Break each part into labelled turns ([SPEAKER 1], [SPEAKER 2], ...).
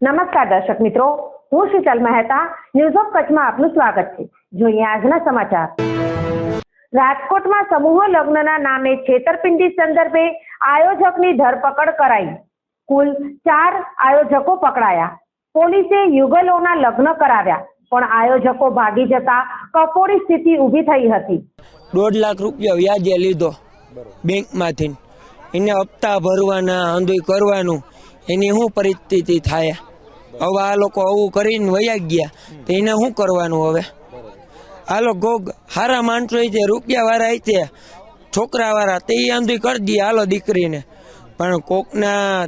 [SPEAKER 1] નમસ્કાર દર્શક મિત્રો, હું શીતલ મહેતા. ન્યૂઝ ઓફ કચ્છમાં આપનું સ્વાગત છે. જોઈએ આજના સમાચાર. રાજકોટમાં સમૂહ લગ્નના નામે છેતરપિંડી સંદર્ભે આયોજકની ધરપકડ કરાઈ. કુલ ચાર આયોજકો પકડાયા. પોલીસે યુગલોના લગ્ન કરાવ્યા, પણ આયોજકો ભાગી જતા કફોડી સ્થિતિ ઊભી થઈ હતી.
[SPEAKER 2] દોઢ લાખ રૂપિયા વ્યાજે લીધો બેંકમાંથી. એને હપ્તા ભરવાના આંધોઈ કરવાનું, એની શું પરિસ્થિતિ થાય? હવે આ લોકો આવું કરીને વયા ગયા. તો એને શું કરવાનું હવે? હાલો ગોગ હારા માણસો છે રૂપિયા વાળા છે છોકરા વાળા તે આંધી કરી દઈએ હાલો દીકરીને. પણ કોકના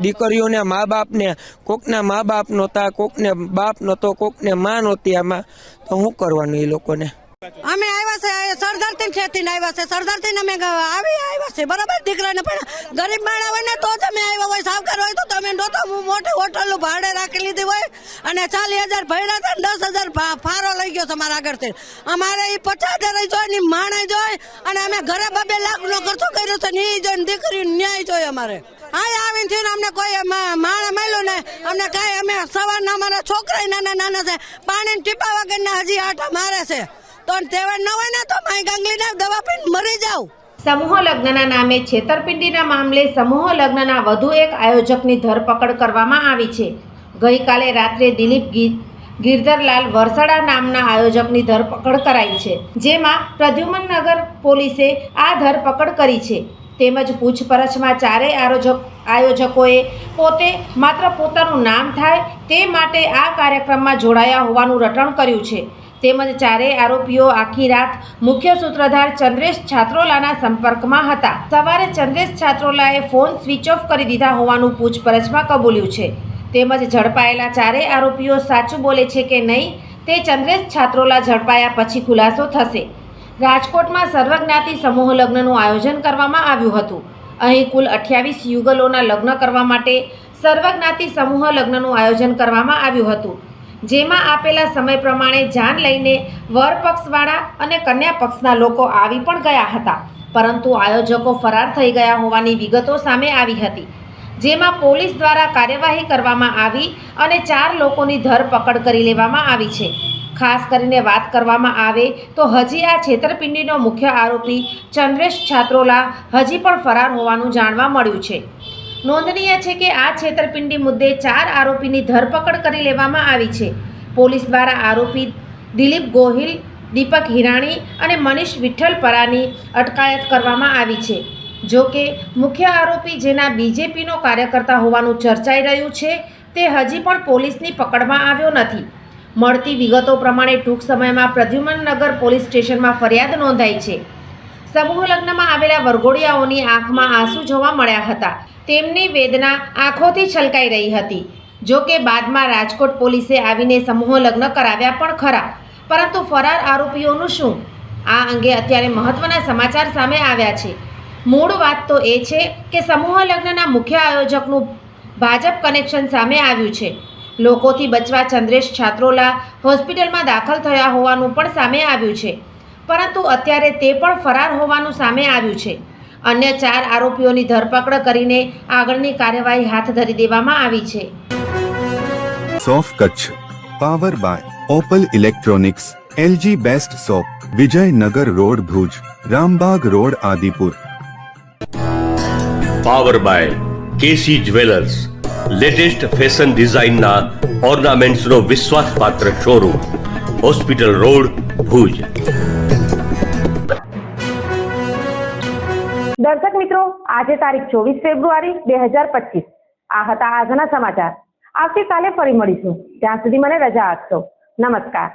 [SPEAKER 2] દીકરીઓને મા બાપને કોકના મા બાપ નહોતા કોકને બાપ નહોતો કોકને માં નહોતી આમાં તો શું કરવાનું એ લોકોને?
[SPEAKER 3] અમે આવ્યા છે સરદારથી ખેતી આવ્યા છે. સરદારથી અમે ગ- આવી, આવ્યા છે. બરાબર? દીકરાને પણ ગરીબ માણા હોય ને તો અમે આવ્યા હોય, સાવકાર હોય તો તમે નહોતો મોટી હોટલ ભાડે રાખી લીધી હોય અને ચાલીસ હજાર ભર્યા હતા દસ હજાર ફારો લઈ ગયો છે અમારા આગળથી. અમારે એ પચાસ હજાર જોઈ ને માણે જોઈ અને અમે ઘરે બબે લાખનો ખર્ચો કર્યો છે ને એ જોઈને દીકરી ન્યાય જોઈ અમારે. હા આવીને થઈને અમને કોઈ માણા મળ્યું ને અમને કાંઈ અમે સવારના અમારા છોકરા નાના નાના છે પાણી ટીપા વગરના હજી આટા મારે છે. તો તેવા ન હોય ને તો માય ગાંગલીને દવા પીને મરી જાવ
[SPEAKER 1] સમૂહ લગ્નના નામે છેતરપિંડીના મામલે સમૂહ લગ્નના વધુ એક આયોજકની ધરપકડ કરવામાં આવી છે. ગઈકાલે રાત્રે દિલીપ ગીર ગિરધરલાલ વરસાડા નામના આયોજકની ધરપકડ કરાઈ છે, જેમાં પ્રદ્યુમનનગર પોલીસે આ ધરપકડ કરી છે. તેમજ પૂછપરછમાં ચારેય આયોજક આયોજકોએ પોતે માત્ર પોતાનું નામ થાય તે માટે આ કાર્યક્રમમાં જોડાયા હોવાનું રટણ કર્યું છે. તેમજ ચારેય આરોપીઓ આખી રાત મુખ્ય સૂત્રધાર ચંદ્રેશ છાત્રોલાના સંપર્કમાં હતા. સવારે ચંદ્રેશ છાત્રોલાએ ફોન સ્વિચ ઓફ કરી દીધા હોવાનું પૂછપરછમાં કબૂલ્યું છે. તેમજ ઝડપાયેલા ચારેય આરોપીઓ સાચું બોલે છે કે નહીં તે ચંદ્રેશ છાત્રોલા ઝડપાયા પછી ખુલાસો થશે. રાજકોટમાં સર્વજ્ઞાતિ સમૂહ લગ્નનું આયોજન કરવામાં આવ્યું હતું. અહીં કુલ અઠ્યાવીસ યુગલોના લગ્ન કરવા માટે સર્વજ્ઞાતિ સમૂહ લગ્નનું આયોજન કરવામાં આવ્યું હતું. જેમાં આપેલા સમય પ્રમાણે જાન લઈને વર પક્ષવાળા અને કન્યા પક્ષના લોકો આવી પણ ગયા હતા. પરંતુ આયોજકો ફરાર થઈ ગયા હોવાની વિગતો સામે આવી હતી. જેમાં પોલીસ દ્વારા કાર્યવાહી કરવામાં આવી અને ચાર લોકોની ધરપકડ કરી લેવામાં આવી છે. ખાસ કરીને વાત કરવામાં આવે તો હજી આ છેતરપિંડીનો મુખ્ય આરોપી ચંદ્રેશ છાત્રોલા હજી પણ ફરાર હોવાનું જાણવા મળ્યું છે. નોંધનીય છે કે આ છેતરપિંડી મુદ્દે ચાર આરોપીની ધરપકડ કરી લેવામાં આવી છે. પોલીસ દ્વારા આરોપી દિલીપ ગોહિલ, દીપક હિરાણી અને મનીષ વિઠ્ઠલ પરાની અટકાયત કરવામાં આવી છે. જો કે, મુખ્ય આરોપી જેના બીજેપીનો કાર્યકર્તા હોવાનું ચર્ચાઈ રહ્યું છે, તે હજી પણ પોલીસની પકડમાં આવ્યો નથી. મળતી વિગતો પ્રમાણે ટૂંક સમયમાં પ્રદ્યુમનનગર પોલીસ સ્ટેશનમાં ફરિયાદ નોંધાઈ છે. સમૂહ લગ્નમાં આવેલા વરઘોડિયાઓની આંખમાં આંસુ જોવા મળ્યા હતા. તેમની વેદના આંખોથી છલકાઈ રહી હતી. જો કે બાદમાં રાજકોટ પોલીસે આવીને સમૂહ લગ્ન કરાવ્યા પણ ખરા. પરંતુ ફરાર આરોપીઓનું શું? આ અંગે અત્યારે મહત્વના સમાચાર સામે આવ્યા છે. મૂળ વાત તો એ છે કે સમૂહ લગ્નના મુખ્ય આયોજકનું ભાજપ કનેક્શન સામે આવ્યું છે. લોકોથી બચવા ચંદ્રેશ છાત્રોલા હોસ્પિટલમાં દાખલ થયા હોવાનું પણ સામે આવ્યું છે. પરંતુ અત્યારે તે પણ ફરાર હોવાનું સામે આવ્યું છે. અન્ય ચાર આરોપીઓની ધરપકડ કરીને આગળની કાર્યવાહી હાથ ધરી દેવામાં આવી છે.
[SPEAKER 4] સોફ Kutch power by Opal electronics LG best shop Vijaynagar road Bhuj Rambag road Adipur.
[SPEAKER 5] Power by KC jewellers latest fashion ડિઝાઇનના ઓર્નામેન્ટ્સનો વિશ્વાસપાત્ર શોરૂમ હોસ્પિટલ રોડ ભુજ.
[SPEAKER 1] મિત્રો, આજે તારીખ ચોવીસ ફેબ્રુઆરી બે હજાર પચીસ. આ હતા આજના સમાચાર. આવતીકાલે ફરી મળીશું. ત્યાં સુધી મને રજા આપશો. નમસ્કાર.